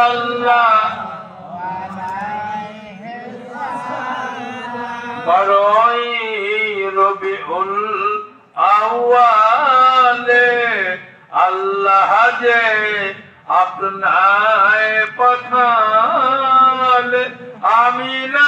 আল্লাহ আল্লাহ যে আপনায় পঠালে আমিনা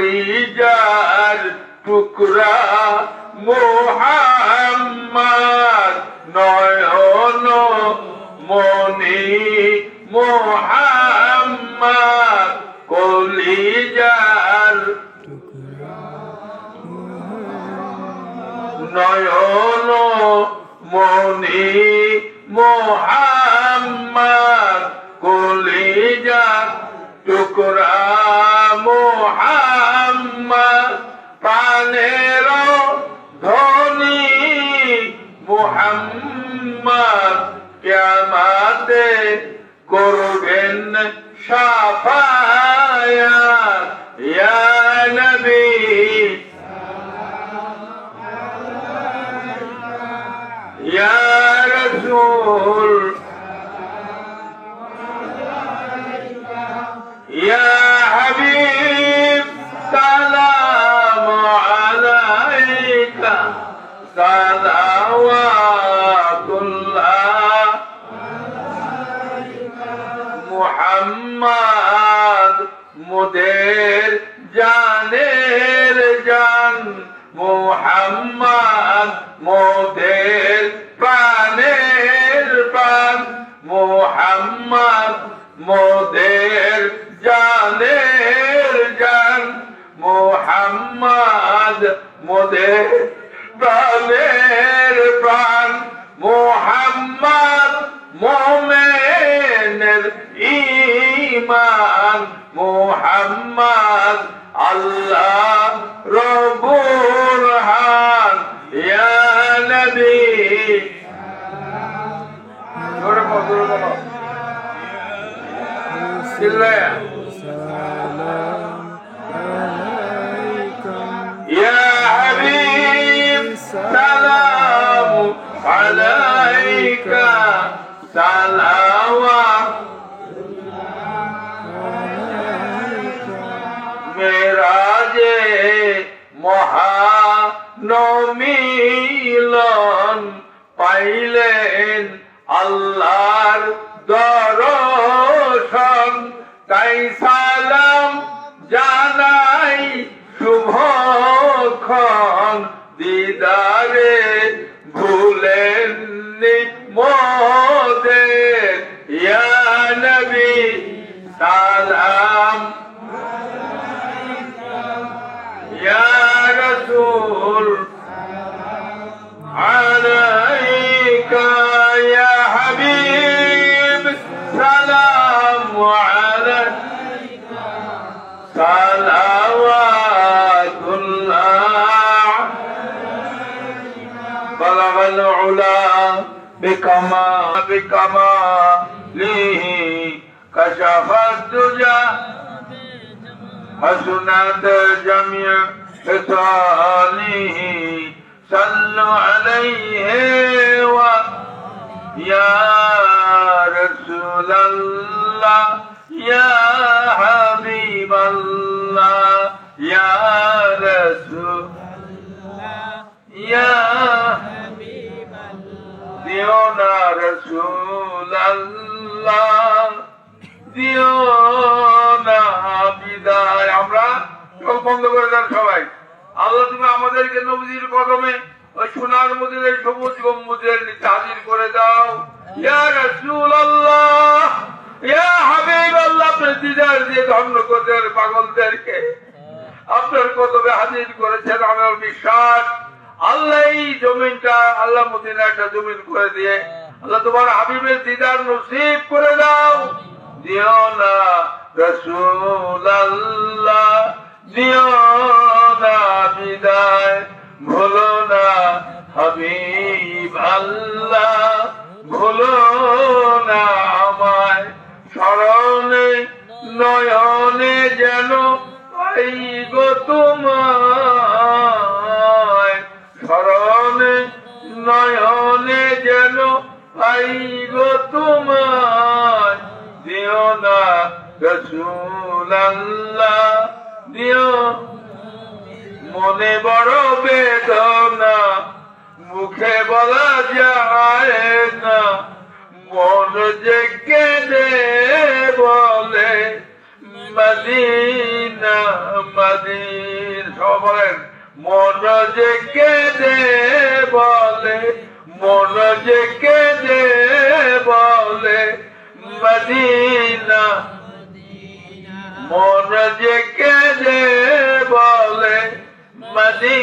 কলিজার টুকরা মোহাম্মদ নয়ন মনি মোহাম্মদ কলিজার নয়ন মনি মোহাম্মদ কলিজার টুকরা মোহাম্মদ পানের ধনী মোহাম্মদ কেমাতে করবেন সাফায়াত মোদের জানের জান, মুহাম্মদ মোদের প্রাণের প্রাণ, মুহাম্মদ মোমেনের ইমান মুহাম্মদ আল্লাহ রবুর হান, ইয়া নবী। চিল্লায়া ইয়া হাবিব সালাম আলাইকা দিদারে بكماله كشف الدجى حسنت جميع خصاله صلوا عليه و يا رسول الله يا حبيب الله يا رسول يا দিও না রসুল আল্লাহ দিও না বিদায়। আমরা চোখ বন্ধ করে দেন সবাই। আল্লাহ তুমি আমাদেরকে নবীজির কদমে ওই সোনার মদিনের সবুজ গম্বুজের নিচে হাজির করে দাও। ইয়া রাসূলুল্লাহ, ইয়া হাবিবাল্লাহ আপনার দিদার দিয়ে পাগলদেরকে আপনার কদমে হাজির করেছেন আমার বিশ্বাস। আল্লাহ এই জমিনটা আল্লাহ মদিনা একটা জমিন করে দিয়ে আল্লাহ তোমার হাবিবের দিদার নসিব করে দাও। দিও না রসুল আল্লাহ দিও না আল্লাহ দিও। মনে বড় বেদনা, মুখে বলা যায় না। মন যে কেঁদে বলে, মদিনা মদিন সব বলেন, মন যে কেঁদে বলে, মন যে কেঁদে বলে, মদিনা মন যে কেঁদে বলে মদি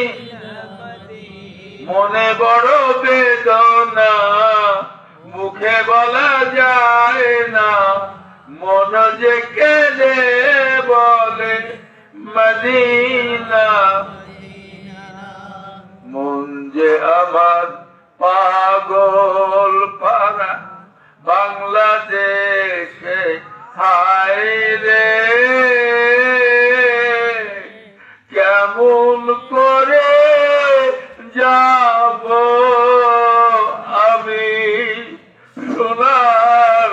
মনে বড় বেদনা, মুখে বলা যায় না। মন যে কেঁদে বলে মদিনা মন যে আমার পাগল পারা বাংলাদেশে হায় রে, কেমন করে যাব আমি সোনার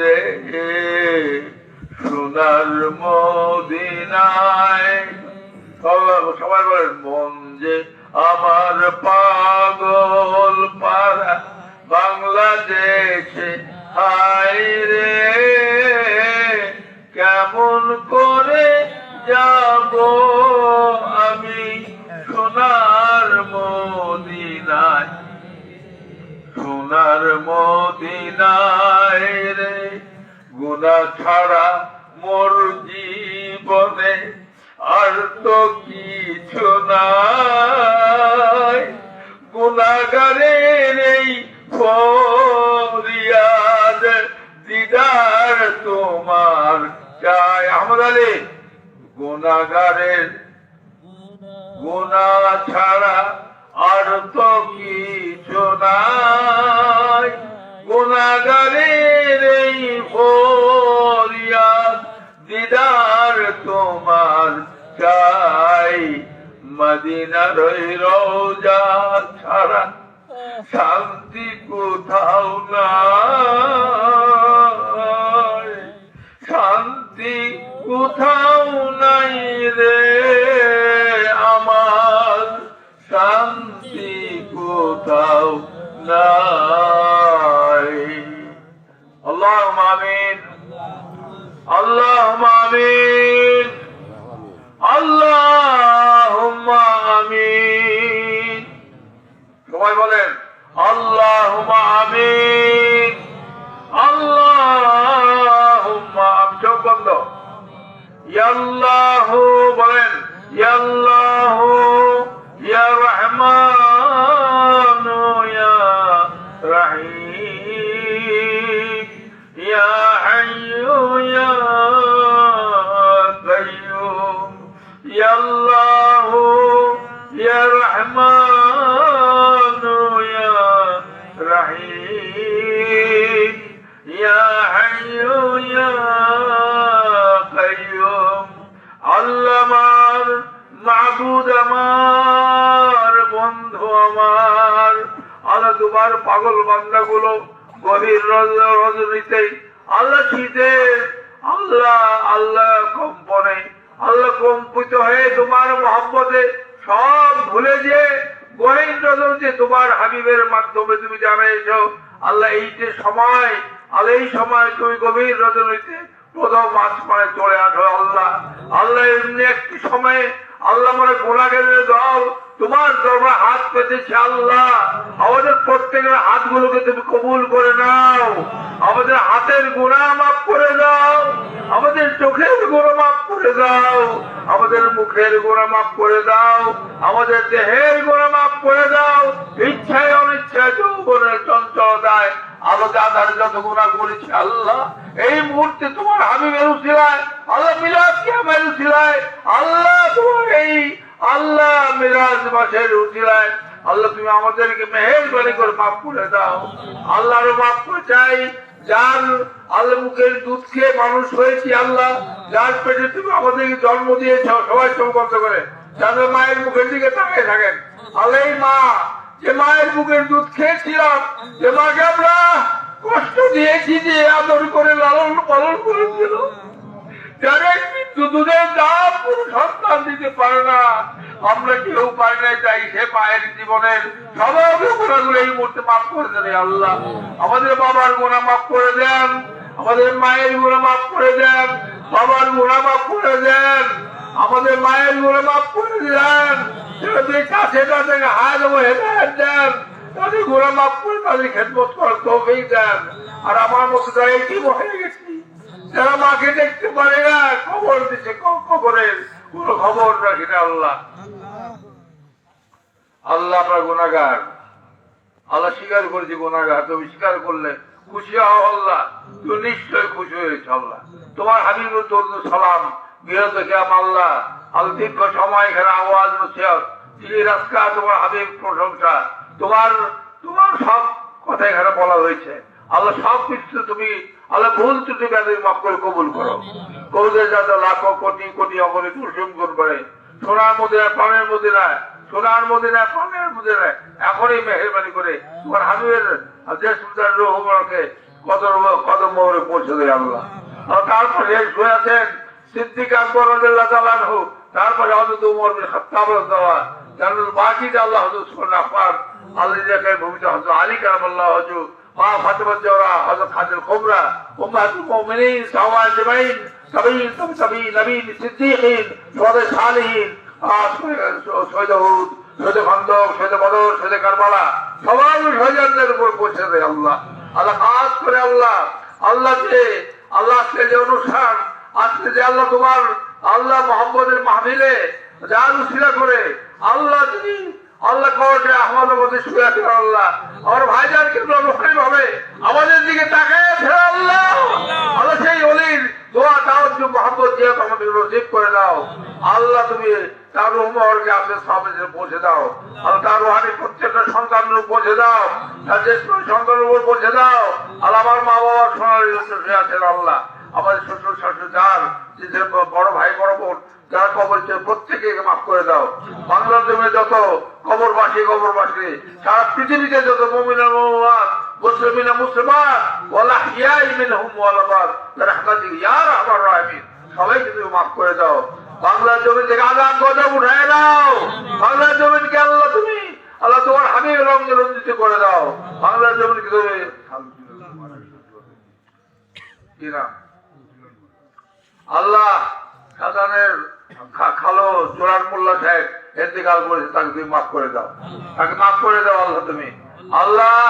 রে, সোনার মদিনায়। সবাই বলেন, মন যে আমার পাগল পাড়া। বাংলাদেশে হাই রে, কেমন করে যাব আমি সোনার মদিনায়? সোনার মদিনায় রে গুনা ছাড়া মোর জীবনে আর তো কিছু নাই। গুনাগারের এই দিদার তোমার চাই। আহমদ আলী গুনাগারের গুনা ছাড়া আর তো কিছু নাই। গুনাগারের এই ফরিয়াদ দিদার তোমার চাই। মদিনার রোজা ছাড়া শান্তি নাই আল্লাহ মামিন আল্লাহ মামিন আল্লাহ আমিন। বন্ধ। মাবুদ আমার, বন্ধু আমার। আল্লাহ তোমার পাগল বান্দাগুলো গভীর রজ- রজনীতে আল্লাহ শীতে, আল্লাহ আল্লাহ কম্পনে, আল্লাহ কম্পিত হয়ে তোমার মহব্বতে সব ভুলে যে গহীন রজনীতে তোমার হাবিবের মাধ্যমে তুমি জানাইছো আল্লাহ এই যে সময়, আল্লাহ এই সময় তুমি গভীর রজনীতে কোথাও মাছ মানে চলে আসো আল্লাহ। আল্লাহ এমনি একটি সময়ে আল্লাহ মানে গোলাগের দল তোমার দরবার হাত পেতেছে আল্লাহ। আমাদের প্রত্যেকের হাতগুলোকে তুমি কবুল করে নাও। আমাদের হাতের গোড়া মাফ করে দাও। আমাদের চোখের গোড়া মাফ করে দাও। আমাদের মুখের গোড়া মাফ করে দাও। আমাদের দেহের গোড়া মাফ করে দাও। ইচ্ছায় অনিচ্ছায় যৌবনের চঞ্চলতায় আলোকে আধারে যত গুণা করেছি আল্লাহ, এই মুহূর্তে তোমার হাবিবের উচিলায় আল্লাহ মিলাদ কিয়ামের উচিলায় আল্লাহ তোমার এই আল্লাহ মিরাজ মাসের উচিলায় আল্লাহ, তুমি আমাদেরকে মেহেরবানি করে মাফ করে দাও। আল্লাহরও মাফ করে চাই। যার আল্লাহ মুখের দুধ খেয়ে মানুষ হয়েছি আল্লাহ, যার পেটে তুমি আমাদেরকে জন্ম দিয়েছ, সবাই চৌকন্ত করে। যাদের মায়ের মুখের দিকে তাকিয়ে থাকেন আল্লাহ মা, যে মায়ের মুখের দুধ খেয়েছিলাম, যে মাকে আমরা কষ্ট দিয়েছি যে আদর করে লালন পালন করেছিল যারা দাম কোনো সন্তান দিতে পারে না, আমরা কেউ না সে মায়ের জীবনের গুণাগুলো এই মুহূর্তে মাফ করে দেন আল্লাহ। আমাদের বাবার গুণা মাফ করে দেন, আমাদের মায়ের গুণা মাফ করে দেন, বাবার গুণা মাফ করে দেন, আমাদের মায়ের গুণা মাফ করে দেন। কাছে তাদের হাত ও হেদায়ত দেন, তাদের গুণা মাফ করে তাদের খেদমত করার তৌফিক দেন। আর আমার মতো যারা এটি হয়ে গেছি যারা মাকে দেখতে পারে না, খবর দিচ্ছে ক- খবরের, কোন খবর রাখি না আল্লাহ। আল্লাহ আপনার গুণাগার আল্লাহ স্বীকার করেছি গুণাগার তুমি স্বীকার করলে খুশি হও আল্লাহ। তুমি নিশ্চয় খুশি হয়েছ আল্লাহ। তোমার হাবিব সালাম বিরত কেম আল্লাহ। আল দীর্ঘ সময় এখানে আওয়াজ রাস্তা তোমার হাবিব প্রশংসা। তোমার তোমার সব কথা এখানে বলা হয়েছে। আল্লাহ সব কিছু তুমি আল্লাহ ভুল ত্রুটি ব্যাধি মাফ করে কবুল করো। কবুলের যাতে লাখো কোটি কোটি অগরে কুসুম করে সোনার মধ্যে প্রাণের মধ্যে না সোনার মধ্যে না প্রাণের মধ্যে না এখনই মেহরবানি করে তোমার হাবিবের সুলতান রহমানকে কত কত মোহরে পৌঁছে দেয় আল্লাহ। আর তারপরে শুয়ে আছেন সিদ্দিক আকবর রাদিয়াল্লাহু তাআলা আনহু। তারপরে হযরত ওমর বিন খাত্তাব রাদিয়াল্লাহু জানুল বাকি আল্লাহ হযরত সুন্নাহ পাক আল্লাহ জাকার ভূমিতে হযরত আলী কারামাল্লাহু ওয়াজহু মা ফাতেমা জোহরা হযরত সাওয়া আজমাইন সাবিন সাবি নবীন সিদ্দিকিন সুহাদা সালিহিন আর শহীদ হুদ শহীদদের উপর পৌঁছে আল্লাহ। আল্লাহ খাস করে আল্লাহ। আল্লাহকে আল্লাহ আজকে যে অনুষ্ঠান, আজকে যে আল্লাহ তোমার, আল্লাহ মোহাম্মদের মাহফিলে যার উশিলা করে, আল্লাহ তিনি আল্লাহ কবরে আহমদ মধ্যে শুয়ে আছেন আল্লাহ। আমার ভাইজানকে রহমানি ভাবে আমাদের দিকে তাকায় ফেরা আল্লাহ। আল্লাহ সেই অলির দোয়া যে মোহাম্মদ জিয়াত আমাদের নসিব করে দাও। আল্লাহ তুমি তার উমরকে আপনার সামনে পৌঁছে দাও। আল্লাহ তার রোহানি প্রত্যেকটা সন্তানের পৌঁছে দাও। তার যে সন্তানের উপর পৌঁছে দাও। আল্লাহ আমার মা বাবার সোনার আছেন আল্লাহ। আমাদের শ্বশুর, শাশুড়ি, যার বড় ভাই, বড় বোন যারা কবর ছিল প্রত্যেকে মাফ করে দাও। জমি যত কবরবাসী কবরবাসী সারা পৃথিবীতে যত মমিনা মোহাম্মদ মুসলিমিনা মুসলমান হিয়াই ওয়ালাবাদ সবাইকে তুমি মাফ করে দাও। জমি থেকে গজব উঠায় দাও জমিনকে আল্লাহ তুমি, আল্লাহ তোমার রঙে রঞ্জিত করে দাও। জমিনকে তুমি আল্লাহ খালো চোরার মোল্লা সাহেব এতেকাল তাকে তুমি মাফ করে দাও। তাকে মাফ করে দাও আল্লাহ তুমি। আল্লাহ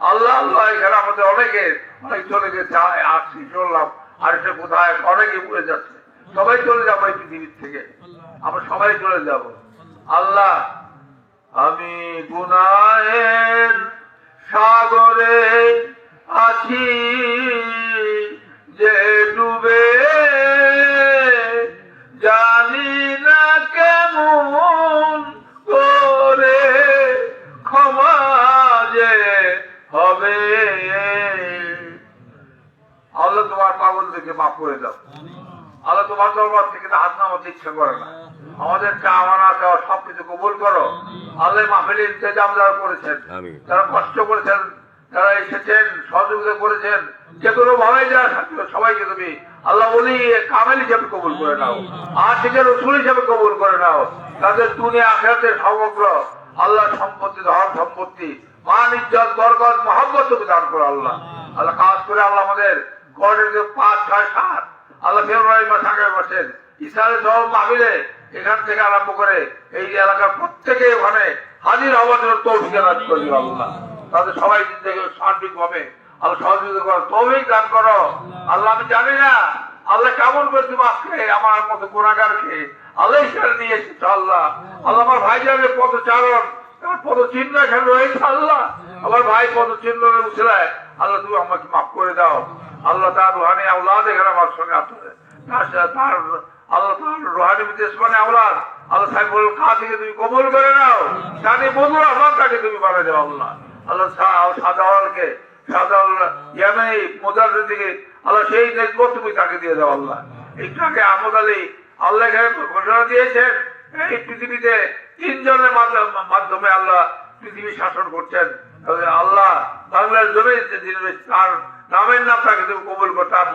আল্লাহ আল্লাহ এখানে আমাদের অনেকে, অনেক চলে গেছে আসছি, চললাম। আর কোথায় অনেকে যাচ্ছে। সবাই চলে যাব এই পৃথিবীর থেকে। আমরা সবাই চলে যাব। আল্লাহ, আমি গুনাহের সাগরে আছি, যে ডুবে থেকে মাফ করে দাও। আল্লাহ তোমার দরবার থেকে হাত নামাতে ইচ্ছা করে না। আমাদের চাওয়া না চাওয়া সবকিছু কবুল করো। আল্লাহ মাহফিল ইন্তজাম যারা করেছেন। যারা কষ্ট করেছেন যারা এসেছেন সহযোগিতা করেছেন যে কোনো ভাবে যারা সবাইকে তুমি আল্লাহ বলি কামেল হিসাবে কবুল করে নাও। আর থেকে রসুল হিসাবে কবুল করে নাও। তাদের দুনিয়া আখেরাতের সমগ্র আল্লাহ সম্পত্তি ধন সম্পত্তি মান ইজ্জত বরকত মহব্বত তুমি দান করো আল্লাহ। আল্লাহ কাজ করে আল্লাহ আমাদের সাত। আল্লাহ করে আল্লাহ। আমি জানি না আল্লাহ কেমন করে তুমি আজকে আমার মতো গুণাগারকে আল্লাহ সেটা নিয়ে এসেছ, আল্লাহ। আল্লাহ আমার ভাইজানের পদচারণ, আমার পদচিহ্ন এখানে রয়েছে, আল্লাহ। আমার ভাই পদচিহ্ন উঠলায় আল্লাহ, তুমি আমাকে মাফ করে দাও। আল্লাহ তার রুহানি আওলাদ এখানে আমার সঙ্গে আছে। তার আল্লাহ তার রুহানি বিদেশ মানে আওলাদ। আল্লাহ সাহেব বল কা থেকে তুমি কবল করে নাও। সানি বন্ধুরা আমার তাকে তুমি বানিয়ে দাও আল্লাহ। আল্লাহ সাদাওয়ালকে সাদাওয়াল আল্লাহ সেই নেজবত তুমি তাকে দিয়ে দাও আল্লাহ। একটু আগে আহমদ আলী, আল্লাহ ঘোষণা দিয়েছেন, এই পৃথিবীতে তিনজনের মাধ্যমে আল্লাহ পৃথিবী শাসন করছেন। আল্লাহ বাংলার জমি তার নামের নাম তাকে তুমি কবুল করো, তার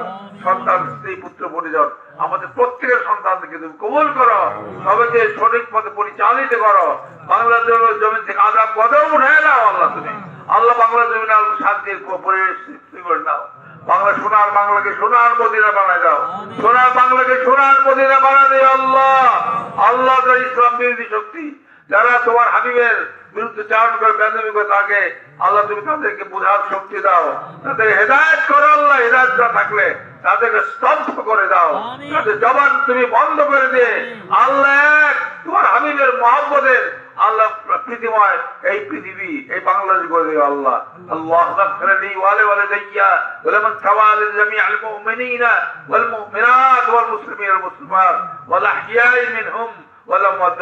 সন্তান, স্ত্রী, পুত্র, পরিজন, আমাদের প্রত্যেকের সন্তানকে তুমি কবুল করো, সবাইকে সঠিক পথে পরিচালিত করো। বাংলার জমি থেকে আজাব কদম উঠে নাও আল্লাহ তুমি। আল্লাহ বাংলা জমিনে শান্তির পরিবেশ করে নাও। বাংলা সোনার বাংলাকে সোনার মদিনা বানায় দাও। সোনার বাংলাকে সোনার মদিনা বানায় দিও আল্লাহ। আল্লাহ ইসলাম বিরোধী শক্তি, যারা তোমার হাবিবের বিরুদ্ধে চারণ করে বেদমি করে থাকে আল্লাহ তুমি তাদেরকে বোঝার শক্তি দাও। তাদের হেদায়ত করো আল্লাহ হেদায়ত না থাকলে তাদেরকে স্তব্ধ করে দাও। তাদের জবান তুমি বন্ধ করে দিয়ে আল্লাহ তোমার হাবিবের মোহাম্মদের আল্লাহ পৃথিবীময় এই পৃথিবী এই বাংলাদেশ করে আল্লাহ। আল্লাহ ফেরানি ওয়ালে ওয়ালে যাইয়া বলে মান সাওয়াল জামি আল মুমিনিনা ওয়াল মুমিনাত ওয়াল মুসলিমিন ওয়াল মুসলিমাত ওয়াল আহইয়াই মিনহুম ওয়াল মুদ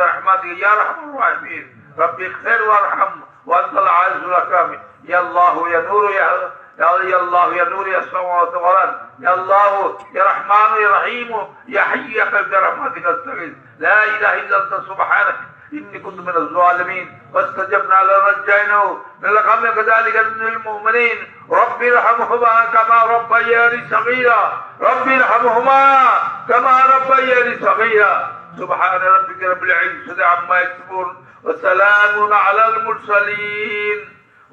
ইয়া রাহমানুর رب اغفر وارحم وأنت العز الاكرم يا الله يا نور يا يا الله يا نور يا السماوات والارض يا الله يا رحمن يا رحيم. يا حي يا قيوم برحمتك استغيث لا إله إلا أنت سبحانك. إني كنت من الظالمين. واستجبنا لرجيناه من الغم كذلك من المؤمنين. رب ارحمهما كما ربياني صغيرا. رب ارحمهما كما ربياني صغيرا. سبحان ربك رب العزة عما يكسبون وسلام على المرسلين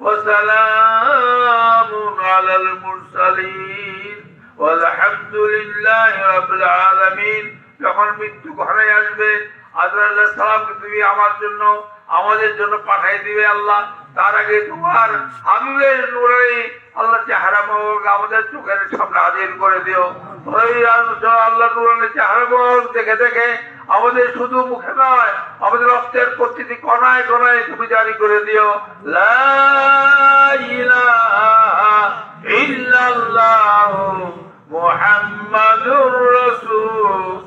وسلام على المرسلين والحمد لله رب العالمين যখন মৃত্যু ঘরে আসবে আজরাল্লাহ সালামকে তুমি আমার জন্য আমাদের জন্য পাঠাই দিবে আল্লাহ তার আগে তোমার হাবিবের নূরে আল্লাহ চেহারা মোহক আমাদের চোখের সামনে হাজির করে দিও ওই আল্লাহ নুরানের চেহারা মোহক দেখে দেখে আমাদের শুধু মুখে নয়, আমাদের রক্তের প্রতিটি কণায় কণায় তুমি জারি করে দিও। মুহাম্মাদুর রাসূল